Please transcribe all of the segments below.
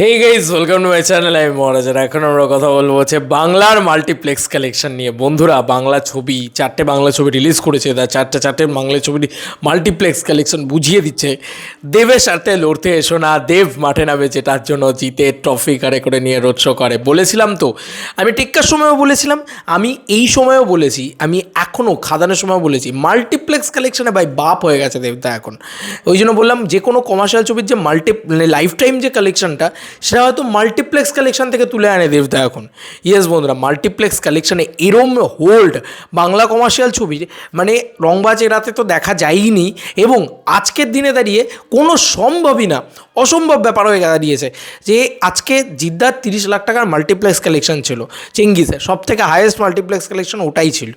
Hey guys welcome to my channel আমি মহারাজার এখন আমরা কথা বলব হচ্ছে বাংলার মাল্টিপ্লেক্স কালেকশন নিয়ে। বন্ধুরা, বাংলা ছবি, চারটে বাংলা ছবি রিলিজ করেছে। তা চারটে চারটে বাংলা ছবি মাল্টিপ্লেক্স কালেকশন বুঝিয়ে দিচ্ছে। দেবের সাথে লড়তে এসো না, দেব মাঠে নামে যেটার জন্য জিতে ট্রফি কারে করে নিয়ে রোড শো করে। বলেছিলাম তো, আমি টিক্কার সময়ও বলেছিলাম, আমি এই সময়ও বলেছি, আমি এখনও খাদানের সময় বলেছি মাল্টিপ্লেক্স কালেকশনে ভাই বাপ হয়ে গেছে দেবদা এখন। ওই জন্য বললাম, যে কোনো কমার্শিয়াল ছবির যে মাল্টি মানে লাইফ টাইম যে কালেকশনটা সেটা হয়তো মাল্টিপ্লেক্স কালেকশন থেকে তুলে আনে দেবদা এখন। ইয়েস বন্ধুরা মাল্টিপ্লেক্স কালেকশানে এরম হোল্ড বাংলা কমার্শিয়াল ছবি মানে রংবাজ এরাতে তো দেখা যায়নি এবং আজকের দিনে দাঁড়িয়ে কোনো সম্ভবই না, অসম্ভব ব্যাপার হয়ে দাঁড়িয়েছে যে আজকে জিদ্দার তিরিশ লাখ টাকার মাল্টিপ্লেক্স কালেকশন ছিল চেঙ্গিসের সব থেকে হায়েস্ট মাল্টিপ্লেক্স কালেকশন ওটাই ছিল।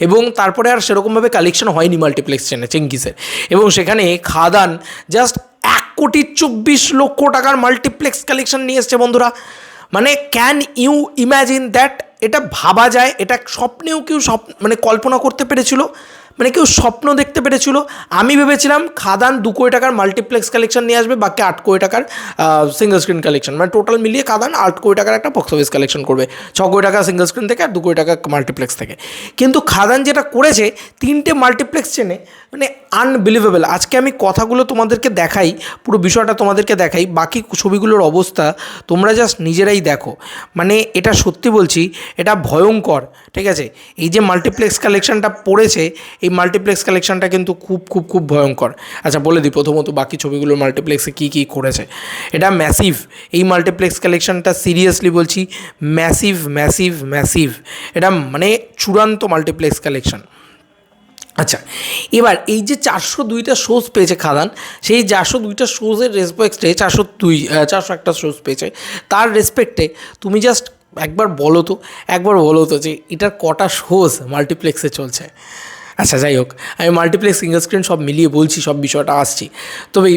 এবং তারপরে আর সেরকমভাবে কালেকশন হয়নি মাল্টিপ্লেক্স চেনে চেঙ্গিসের এবং সেখানে খাদান জাস্ট এক কোটি চব্বিশ লক্ষ টাকার মাল্টিপ্লেক্স কালেকশন নিয়ে এসছে বন্ধুরা। মানে ক্যান ইউ ইম্যাজিন দ্যাট এটা ভাবা যায়, এটা স্বপ্নেও কেউ স্বপ্ন মানে কল্পনা করতে পেরেছিল। মানে কেউ স্বপ্ন দেখতে পেরেছিল। আমি ভেবেছিলাম খাদান দু কোটি টাকার মাল্টিপ্লেক্স কালেকশন নিয়ে আসবে, বাকি আট কোটি টাকার সিঙ্গল স্ক্রিন কালেকশন মানে টোটাল মিলিয়ে খাদান আট কোটি টাকার একটা বক্স অফিস কালেকশন করবে। ছ কোটি টাকা সিঙ্গল স্ক্রিন থেকে আর দু কোটি টাকা মাল্টিপ্লেক্স থেকে। কিন্তু খাদান যেটা করেছে, তিনটে মাল্টিপ্লেক্স চেনে মানে আনবিলিভেবল আজকে আমি কথাগুলো তোমাদেরকে দেখাই, পুরো বিষয়টা তোমাদেরকে দেখাই, বাকি ছবিগুলোর অবস্থা তোমরা জাস্ট নিজেরাই দেখো। মানে এটা সত্যি বলছি, এটা ভয়ঙ্কর, ঠিক আছে? এই যে মাল্টিপ্লেক্স কালেকশনটা পড়েছে এই মাল্টিপ্লেক্স কালেকশনটা কিন্তু খুব খুব খুব ভয়ঙ্কর। আচ্ছা বলে দিই, প্রথমত বাকি ছবিগুলোর মাল্টিপ্লেক্সে কী কী করেছে? এটা ম্যাসিভ এই মাল্টিপ্লেক্স কালেকশনটা সিরিয়াসলি বলছি ম্যাসিভ ম্যাসিভ ম্যাসিভ এটা মানে চূড়ান্ত মাল্টিপ্লেক্স কালেকশন আচ্ছা এবার এই যে চারশো দুইটা শোজ পেয়েছে খাদান, সেই চারশো দুইটা শোজের রেসপেক্টে চারশো দুই চারশো একটা শোজ পেয়েছে। তার রেসপেক্টে তুমি জাস্ট একবার বলো তো, একবার বলো তো যে এটার কটা শোজ মাল্টিপ্লেক্সে চলছে। আচ্ছা যাই হোক আমি মাল্টিপ্লেক্স সিঙ্গল স্ক্রিন সব মিলিয়ে বলছি সব বিষয়টা আসছি। তবে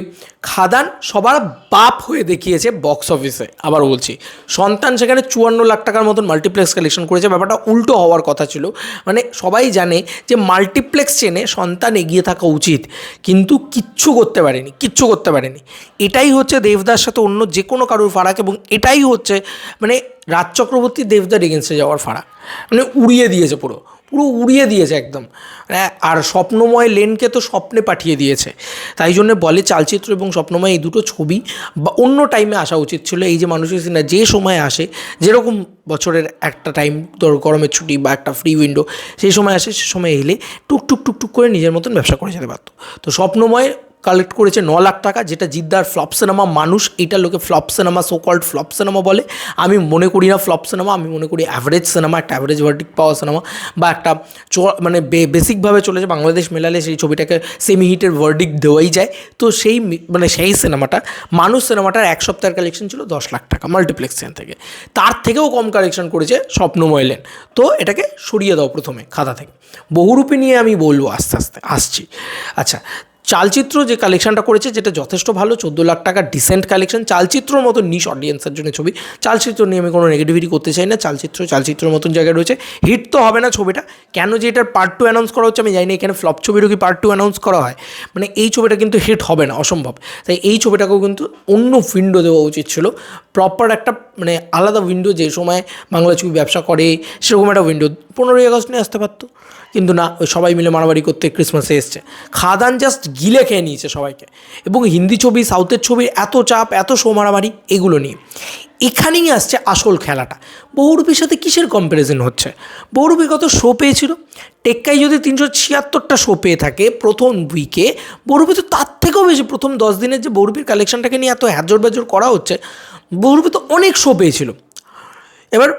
খাদান সবার বাপ হয়ে দেখিয়েছে বক্স অফিসে আবার বলছি, সন্তান সেখানে চুয়ান্ন লাখ টাকার মতন মাল্টিপ্লেক্স কালেকশন করেছে, ব্যাপারটা উল্টো হওয়ার কথা ছিল। মানে সবাই জানে যে মাল্টিপ্লেক্স চেনে সন্তান এগিয়ে থাকা উচিত, কিন্তু কিচ্ছু করতে পারেনি, কিচ্ছু করতে পারেনি। এটাই হচ্ছে দেবদার সাথে অন্য যে কোনো কারোর ফারাক এবং এটাই হচ্ছে মানে রাজ চক্রবর্তী দেবদার এগেনস্টে যাওয়ার ফারাক। মানে উড়িয়ে দিয়েছে পুরো পুরো উড়িয়ে দিয়েছে একদম। মানে আর স্বপ্নময় লেনকে তো স্বপ্নে পাঠিয়ে দিয়েছে। তাই জন্য বলে চালচিত্র এবং স্বপ্নময় এই দুটো ছবি বা অন্য টাইমে আসা উচিত ছিল। এই যে মানুষের সিনেমা যে সময় আসে, যেরকম বছরের একটা টাইম ধর গরমের ছুটি বা একটা ফ্রি উইন্ডো সেই সময় আসে, সে সময় এলে টুক টুক টুক টুক করে নিজের মতন ব্যবসা করে যেতে পারতো। তো স্বপ্নময় কালেক্ট করেছে ন লাখ টাকা, যেটা জিদ্দার ফ্লপ সিনেমা মানুষ এটা লোকে flop cinema so called flop cinema বলে। আমি মনে করি না ফ্লপ সিনেমা আমি মনে করি অ্যাভারেজ সিনেমা একটা অ্যাভারেজ ভার্ডিক পাওয়া সিনেমা বা একটা চ- মানে বেসিকভাবে চলেছে বাংলাদেশ মেলালে সেই ছবিটাকে সেমি হিটের ভার্ডিক দেওয়াই যায়। তো সেই মানে সেই সিনেমাটা মানুষ সিনেমাটার এক সপ্তাহের কালেকশন ছিল দশ লাখ টাকা মাল্টিপ্লেক্সেন থেকে। তার থেকেও কম কালেকশন করেছে স্বপ্নময় লেন তো এটাকে সরিয়ে দাও প্রথমে খাতা থেকে। বহুরূপী নিয়ে আমি বলব আস্তে আস্তে, আসছি। আচ্ছা চালচিত্র যে কালেকশনটা করেছে, যেটা যথেষ্ট ভালো, চোদ্দ লাখ টাকা ডিসেন্ট কালেকশন চালচিত্রর মতো নিশ অডিয়েন্সের জন্য ছবি। চালচিত্র নিয়ে আমি কোনো নেগেটিভিটি করতে চাই না, চালচিত্র চালচিত্রের মতন জায়গায় রয়েছে। হিট তো হবে না ছবিটা। কেন যে এটার পার্ট টু অ্যানাউন্স করা হচ্ছে, আমি জানি না, এখানে ফ্লপ ছবিরও কি পার্ট টু অ্যানাউন্স করা হয়? মানে এই ছবিটা কিন্তু হিট হবে না, অসম্ভব। তাই এই ছবিটাকেও কিন্তু অন্য উইন্ডো দেওয়া উচিত ছিল। প্রপার একটা মানে আলাদা উইন্ডো যে সময় বাংলা ছবি ব্যবসা করে, সেরকম একটা উইন্ডো পনেরোই আগস্ট নিয়ে আসতে পারতো। কিন্তু না, ওই সবাই মিলে মারামারি করতে ক্রিসমাসে এসছে। খাদান জাস্ট গিলে খেয়ে নিয়েছে সবাইকে। এবং হিন্দি ছবি সাউথের ছবির এত চাপ, এত সো মারামারি, এগুলো নিয়ে। এখানেই আসছে আসল খেলাটা। বহুরূপীর সাথে কিসের কম্প্যারিজন হচ্ছে? বহুরূপী কত শো পেয়েছিল? টেক্কাই যদি তিনশো ছিয়াত্তরটা শো পেয়ে থাকে প্রথম উইকে বহুরূপী তো তার থেকেও বেশি, প্রথম দশ দিনের যে বহুরূপীর কালেকশনটাকে নিয়ে এত হ্যাজর ব্যাজর করা হচ্ছে বহুরূপী তো অনেক শো পেয়েছিল। এবার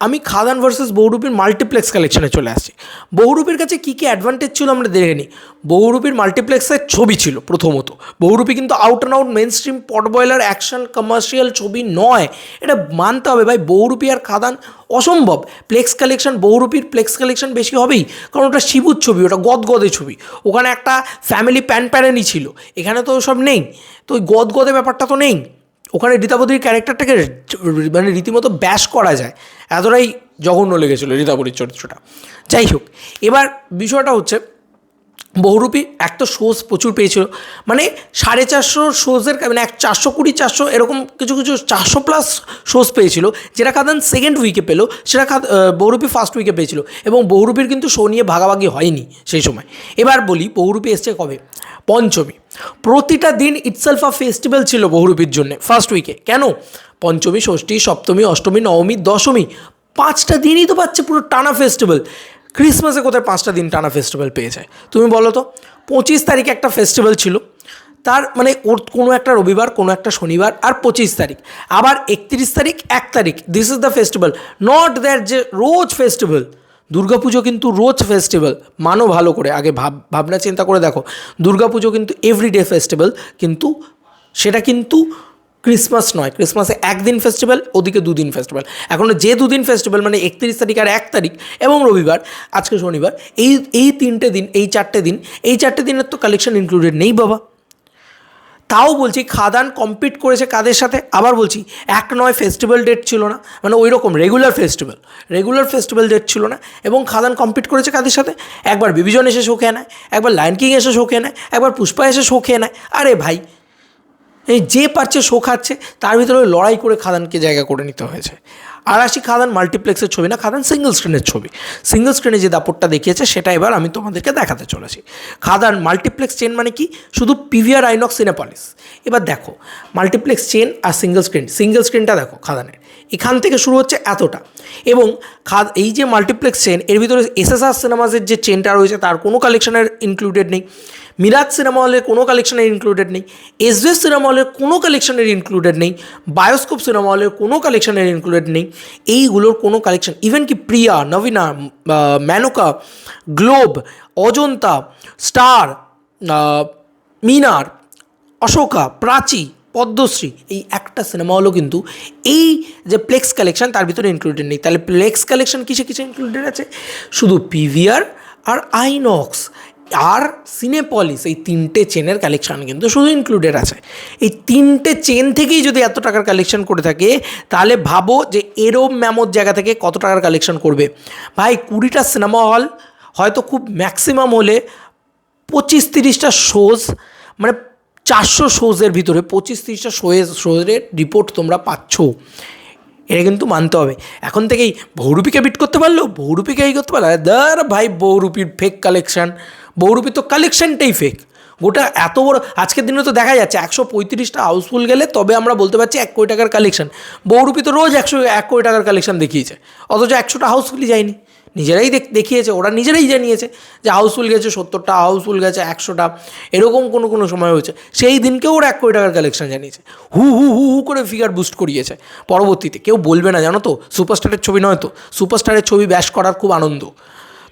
আমি খাদান ভার্সেস বহুরূপীর মাল্টিপ্লেক্স কালেকশনে চলে আসছি। বহুরূপীর কাছে কী কী অ্যাডভান্টেজ ছিল আমরা দেখে নিই। বহুরূপীর মাল্টিপ্লেক্সের ছবি ছিল প্রথমত। বহুরূপী কিন্তু out and out mainstream potboiler action commercial ছবি নয়। এটা মানতে হবে ভাই বহুরূপী আর খাদান অসম্ভব। প্লেক্স কালেকশন বহুরূপীর প্লেক্স কালেকশন বেশি হবেই। কারণ ওটা শিবুর ছবি, ওটা গদগদে ছবি। ওখানে একটা ফ্যামিলি প্যান প্যারেনই ছিল। এখানে তো সব নেই। তো ওই গদগদে ব্যাপারটা তো নেই। ওখানে রীতাবতীর ক্যারেক্টারটাকে মানে রীতিমতো ব্যাস করা যায়। এতটাই জঘন্য লেগেছিলো রীতাবতীর চরিত্রটা। যাই হোক, এবার বিষয়টা হচ্ছে বহুরূপী, এক তো শোজ প্রচুর পেয়েছিল। মানে সাড়ে চারশো শোজের মানে এক চারশো কুড়ি চারশো এরকম কিছু কিছু চারশো প্লাস শোজ পেয়েছিল, যেটা খাদান সেকেন্ড উইকে পেল, সেটা খাদ বহুরূপী ফার্স্ট উইকে পেয়েছিল এবং বহুরূপীর কিন্তু শো নিয়ে ভাগাভাগি হয়নি সেই সময়। এবার বলি, বহুরূপী এসছে কবে? পঞ্চমী। প্রতিটা দিন ইটসেলফ আ ফেস্টিভ্যাল ছিল বহুরূপীর জন্য ফার্স্ট উইকে কেন? পঞ্চমী, ষষ্ঠী, সপ্তমী, অষ্টমী, নবমী, দশমী, পাঁচটা দিনই তো পাচ্ছে পুরো টানা ফেস্টিভ্যাল ক্রিসমাসে কোথায় পাঁচটা দিন টানা ফেস্টিভ্যাল পেয়ে যায়। তুমি বলো তো, পঁচিশ তারিখে একটা ফেস্টিভ্যাল ছিল, তার মানে ওর কোনো একটা রবিবার, কোনো একটা শনিবার আর পঁচিশ তারিখ। আবার একত্রিশ তারিখ, এক তারিখ this is the festival not that যে রোজ ফেস্টিভ্যাল দুর্গাপুজো কিন্তু রোজ ফেস্টিভ্যাল মানো ভালো করে, আগে ভাব, ভাবনা চিন্তা করে দেখো। দুর্গাপুজো কিন্তু এভরিডে ফেস্টিভ্যাল কিন্তু সেটা কিন্তু ক্রিসমাস নয়, ক্রিসমাসে একদিন ফেস্টিভ্যাল ওদিকে দুদিন ফেস্টিভ্যাল এখন যে দুদিন ফেস্টিভ্যাল মানে একত্রিশ তারিখ আর এক তারিখ এবং রবিবার, আজকে শনিবার, এই এই তিনটে দিন, এই চারটে দিন, এই চারটে দিনের তো কালেকশন ইনক্লুডেড নেই বাবা। তাও বলছি খাদান কম্পিট করেছে কাদের সাথে? আবার বলছি এক নয় ফেস্টিভ্যাল ডেট ছিল না মানে ওই রকম regular festival regular festival date ছিল না, এবং খাদান কম্পিট করেছে কাদের সাথে? একবার বিবিজন এসে শো খেয়ে নেয়, একবার লায়ন কিং এসে শো খেয়ে নেয়, একবার পুষ্পা এসে শো খেয়ে নেয়। আরে ভাই এই যে পারছে শো খাচ্ছে, তার ভিতরে লড়াই করে খাদানকে জায়গা করে নিতে হয়েছে। আর আসি খাদান মাল্টিপ্লেক্সের ছবি না, খাদান সিঙ্গেল স্ক্রিনের ছবি। সিঙ্গেল স্ক্রিনে যে দাপটটা দেখিয়েছে, সেটা এবার আমি তোমাদেরকে দেখাতে চলেছি। খাদান মাল্টিপ্লেক্স চেন মানে কি? শুধু পিভিআর আইনক্স সিনেপলিস এবার দেখো মাল্টিপ্লেক্স চেন আর সিঙ্গেল স্ক্রিন সিঙ্গেল স্ক্রিনটা দেখো, খাদানের। এখান থেকে শুরু হচ্ছে এতটা। এবং খাদ, এই যে মাল্টিপ্লেক্স চেন এর ভিতরে এসএসআর সিনেমাসের যে চেনটা রয়েছে, তার কোনো কালেকশনের ইনক্লুডেড নেই। মিরাজ সিনেমা হলের কোনো কালেকশনের ইনক্লুডেড নেই। এসবিএস সিনেমা হলের কোনো কালেকশনের ইনক্লুডেড নেই। বায়োস্কোপ সিনেমা হলের কোনো কালেকশনের ইনক্লুডেড নেই। এইগুলোর কোনো কালেকশন ইভেন কি প্রিয়া নবীনা মেনকা গ্লোব অজন্তা স্টার মিনার অশোকা প্রাচী পদ্মশ্রী, এই একটা সিনেমা হলো কিন্তু এই যে প্লেক্স কালেকশন তার ভিতরে ইনক্লুডেড নেই। তাহলে প্লেক্স কালেকশন কিসে কিসে ইনক্লুডেড আছে? শুধু পিভিআর আর আইনক্স আর সিনেপলিস এই তিনটে চেনের কালেকশন কিন্তু শুধু ইনক্লুডেড আছে। এই তিনটে চেন থেকেই যদি এত টাকার কালেকশন করে থাকে, তাহলে ভাবো যে এরম ম্যামোর জায়গা থেকে কত টাকার কালেকশন করবে। ভাই, কুড়িটা সিনেমা হল হয়তো খুব ম্যাক্সিমাম হলে পঁচিশ তিরিশটা শোজ মানে চারশো শোজের ভিতরে, পঁচিশ তিরিশটা শোয়ে শোয়ের রিপোর্ট তোমরা পাচ্ছ। এটা কিন্তু মানতে হবে। এখন থেকেই বহুরূপীকে বিট করতে পারল বহুরূপীকে এই করতে পারল দার ভাই, বহুরূপীর ফেক কালেকশান বহুরূপীর তো কালেকশানটাই ফেক গোটা এত বড়, আজকের দিনে তো দেখা যাচ্ছে একশো পঁয়ত্রিশটা হাউসফুল গেলে তবে আমরা বলতে পারছি এক কোটি টাকার কালেকশন বহুরূপী তো রোজ একশো, এক কোটি টাকার কালেকশন দেখিয়েছে। অথচ একশোটা হাউসফুলই যায়নি। নিজেরাই দেখ, দেখিয়েছে, ওরা নিজেরাই জানিয়েছে যে হাউসফুল গেছে সত্তরটা, হাউসফুল গেছে একশোটা, এরকম কোনো কোনো সময় হয়েছে। সেই দিনকেও ওরা এক কোটি টাকার কালেকশন জানিয়েছে। হু হু হু হু করে ফিগার বুস্ট করিয়েছে। পরবর্তীতে কেউ বলবে না, জানো তো? সুপারস্টারের ছবি নয় তো? সুপারস্টারের ছবি ব্যাশ করার খুব আনন্দ।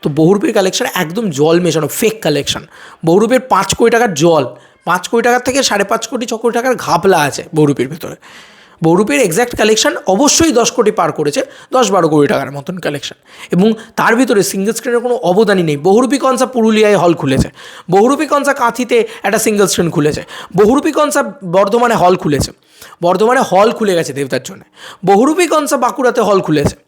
তো বহুরূপীর কালেকশন একদম জল মেশানো ফেক কালেকশন বহুরূপীর পাঁচ কোটি টাকার জল, পাঁচ কোটি টাকার থেকে সাড়ে পাঁচ কোটি, ছ কোটি টাকার ঘাপলা আছে বহুরূপীর ভিতরে। বহুরূপীর এক্স্যাক্ট কালেকশন অবশ্যই দশ কোটি পার করেছে, দশ বারো কোটি টাকার মতন কালেকশন এবং তার ভিতরে সিঙ্গেল স্ক্রিনের কোনো অবদানই নেই। বহুরূপী কনসা পুরুলিয়ায় হল খুলেছে। বহুরূপী কনসা কাঁথিতে একটা সিঙ্গেল স্ক্রিন খুলেছে। বহুরূপী কনসা বর্ধমানে হল খুলেছে। বর্ধমানে হল খুলে গেছে দেবতার জন্য। বহুরূপী কনসা বাঁকুড়াতে হল খুলেছে।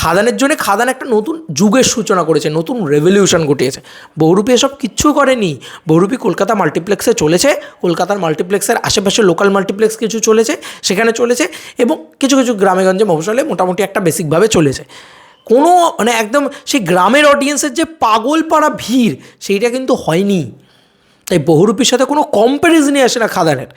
খাদানের জন্য খাদান একটা নতুন যুগের সূচনা করেছে, নতুন রেভলিউশন ঘটিয়েছে। বহুরূপী এসব কিচ্ছু করেনি। বহুরূপী কলকাতা মাল্টিপ্লেক্সে চলেছে, কলকাতার মাল্টিপ্লেক্সের আশেপাশে লোকাল মাল্টিপ্লেক্স কিছু চলেছে, সেখানে চলেছে এবং কিছু কিছু গ্রামেগঞ্জে মফসলে মোটামুটি একটা বেসিকভাবে চলেছে। কোনো মানে একদম সেই গ্রামের অডিয়েন্সের যে পাগল পাড়া ভিড়, সেইটা কিন্তু হয়নি। তাই বহুরূপীর সাথে কোনো কম্প্যারিজনই আসে না খাদানের।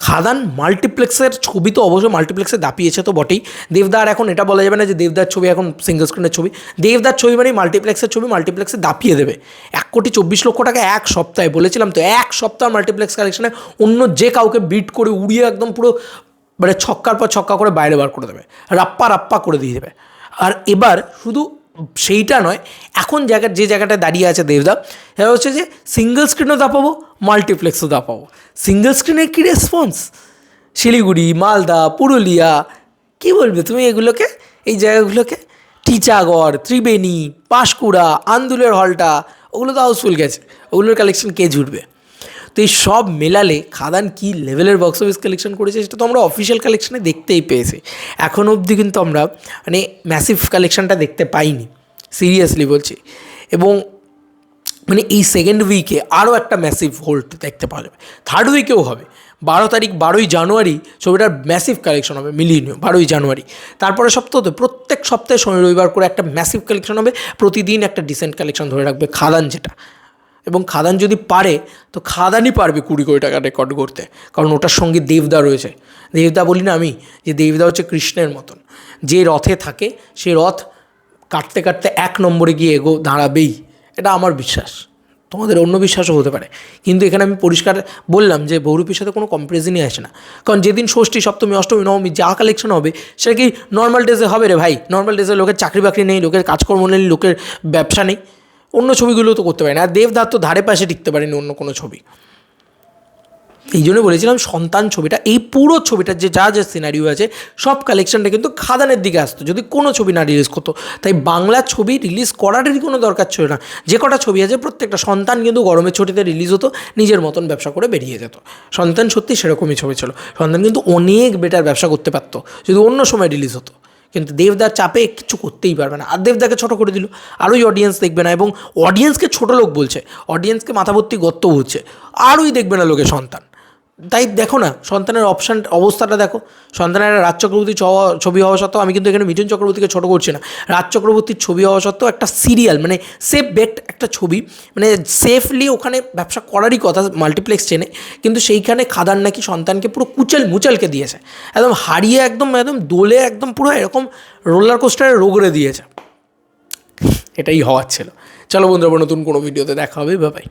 খাদান মাল্টিপ্লেক্সের ছবি তো অবশ্যই মাল্টিপ্লেক্সে দাপিয়েছে তো বটেই। দেবদার এখন এটা বলা যাবে না যে দেবদার ছবি এখন সিঙ্গল স্ক্রিনের ছবি। দেবদার ছবি মানে মাল্টিপ্লেক্সের ছবি মাল্টিপ্লেক্সে দাপিয়ে দেবে। এক কোটি চব্বিশ লক্ষ টাকা এক সপ্তাহে, বলেছিলাম তো, এক সপ্তাহ মাল্টিপ্লেক্স কালেকশনে অন্য যে কাউকে বিট করে উড়িয়ে একদম পুরো মানে ছক্কার পর ছক্কা করে বাইরে বার করে দেবে। রাপ্পা রাপ্পা করে দিয়ে দেবে। আর এবার শুধু সেইটা নয়। এখন জায়গা যে জায়গাটায় দাঁড়িয়ে আছে দেবদা, সেটা হচ্ছে যে সিঙ্গল স্ক্রিনও দাপাবো মাল্টিপ্লেক্সও দাপাবো। সিঙ্গল স্ক্রিনের কী রেসপন্স শিলিগুড়ি, মালদা, পুরুলিয়া, কী বলবে তুমি এগুলোকে? এই জায়গাগুলোকে? টিচাগড়, ত্রিবেণী, পাঁশকুড়া, আন্দুলের হলটা, ওগুলো তো হাউসফুল গেছে। ওগুলোর কালেকশন কে জুটবে তো এই সব মেলালে খাদান কী লেভেলের বক্স অফিস কালেকশন করেছে সেটা তো আমরা অফিসিয়াল কালেকশনে দেখতেই পেয়েছি। এখন অবধি কিন্তু আমরা মানে ম্যাসিভ কালেকশনটা দেখতে পাইনি সিরিয়াসলি বলছি। এবং মানে এই সেকেন্ড উইকে আরও একটা ম্যাসিভ হোল্ড দেখতে পাওয়া যাবে। থার্ড উইকেও হবে। বারো তারিখ, বারোই জানুয়ারি ছবিটার ম্যাসিভ কালেকশন হবে মিলিয়ে বারোই জানুয়ারি। তারপরে সপ্তাহতে, প্রত্যেক সপ্তাহে শনি রবিবার করে একটা ম্যাসিভ কালেকশন হবে। প্রতিদিন একটা ডিসেন্ট কালেকশন ধরে রাখবে খাদান যেটা। এবং খাদান যদি পারে, তো খাদানই পারবে কুড়ি কোটি টাকা রেকর্ড করতে কারণ ওটার সঙ্গে দেবদা রয়েছে। দেবদা বলি না আমি, যে দেবদা হচ্ছে কৃষ্ণের মতন। যে রথে থাকে, সে রথ কাটতে কাটতে এক নম্বরে গিয়ে এগো দাঁড়াবেই। এটা আমার বিশ্বাস। তোমাদের অন্য বিশ্বাসও হতে পারে। কিন্তু এখানে আমি পরিষ্কার বললাম যে বহুরূপীর সাথে কোনো কম্পারিজনই আসে না। কারণ যেদিন ষষ্ঠী, সপ্তমী, অষ্টমী, নবমী যা কালেকশন হবে, সেটা কি নর্মাল ডেজে হবে রে ভাই? নর্মাল ডেজে লোকের চাকরি বাকরি নেই, লোকের কাজকর্ম নেই, লোকের ব্যবসা নেই। অন্য ছবিগুলো তো করতে পারে না আর দেবদার তো ধারে পাশে টিকতে পারেনি অন্য কোনো ছবি। এই জন্য বলেছিলাম সন্তান ছবিটা, এই পুরো ছবিটার যে যা যা সিনারিও আছে, সব কালেকশনটা কিন্তু খাদানের দিকে আসতো। যদি কোনো ছবি না রিলিজ করতো, তাই বাংলা ছবি রিলিজ করারই কোনো দরকার ছিল না। যে কটা ছবি আছে, প্রত্যেকটা সন্তান কিন্তু গরমের ছুটিতে রিলিজ হতো, নিজের মতন ব্যবসা করে বেরিয়ে যেত। সন্তান সত্যি সেরকমই ছবি ছিল। সন্তান কিন্তু অনেক বেটার ব্যবসা করতে পারতো, যদি অন্য সময় রিলিজ হতো। কিন্তু দেবদার চাপে কিছু করতেই পারবে না। আর দেবদাকে ছোটো করে দিল। আরোই অডিয়েন্স দেখবে না এবং অডিয়েন্সকে ছোটো লোক বলছে। অডিয়েন্সকে মাথা ভর্তি গত্ত হচ্ছে আরোই দেখবে না লোকে সন্তান। তাই দেখো না, সন্তানের অপশান অবস্থাটা দেখো। সন্তানের রাজ চক্রবর্তী ছবি হওয়া সত্ত্বেও আমি কিন্তু এখানে মিঠুন চক্রবর্তীকে ছোটো করছি না। রাজ চক্রবর্তীর ছবি হওয়া সত্ত্বেও একটা সিরিয়াল মানে সেফ বেট একটা ছবি মানে সেফলি ওখানে ব্যবসা করারই কথা মাল্টিপ্লেক্স চেনে কিন্তু সেইখানে খাদান নাকি সন্তানকে পুরো কুচাল মুচালকে দিয়েছে। একদম হারিয়ে একদম একদম দোলে একদম পুরো এরকম রোলার কোস্টারে রোগড়ে দিয়েছে। এটাই হওয়ার ছিল। চলো বন্ধুরা নতুন কোনো ভিডিওতে দেখা হবে বাবাই